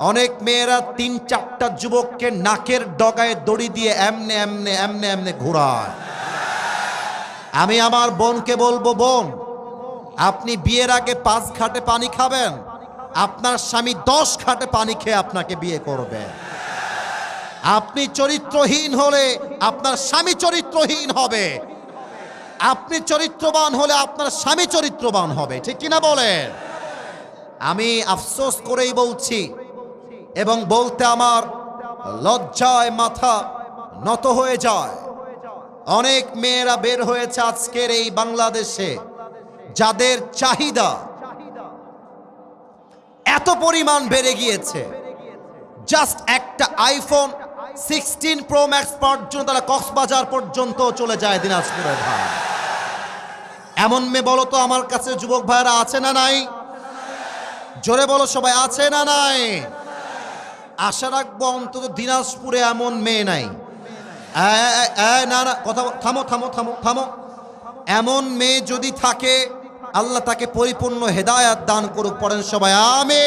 অনেক মেয়েরা তিন চারটা যুবককে নাকের ডগায় দড়ি দিয়ে এমনে এমনে এমনে এমনে ঘোরায়। আমি আমার বোনকে বলব, বোন, আপনি বিয়ের আগে পাঁচ ঘাটে পানি খাবেন, আপনার স্বামী দশ ঘাটে পানি খেয়ে আপনাকে বিয়ে করবে। আপনি চরিত্রহীন হলে আপনার স্বামী চরিত্রহীন হবে। আপনি চরিত্রবান হলে আপনার স্বামী চরিত্রবান হবে। ঠিক কিনা বলেন? আমি আফসোস করেই বলছি এবং বলতে আমার লজ্জায় মাথা নত হয়ে যায়। অনেক মেয়েরা বের হয়েছে আজকের এই বাংলাদেশে, যাদের চাহিদা এত পরিমাণ বেড়ে গিয়েছে। জাস্ট একটা আইফোন সিক্সটিন প্রো ম্যাক্স পর্যন্ত, তারা কক্সবাজার পর্যন্ত চলে যায় দিনাজপুরে ভাই। এমন মেয়ে বলো তো আমার কাছে যুবক ভাইরা আছে না নাই? জোরে বলো সবাই, আছে না নাই? আশা রাখব অন্তত দিনাজপুরে এমন মেয়ে নাই। না না, কথা থামো থামো থামো থামো। এমন মেয়ে যদি থাকে, আল্লাহ তাকে পরিপূর্ণ হেদায়াত দান করুক, পড়েন সবাই আমে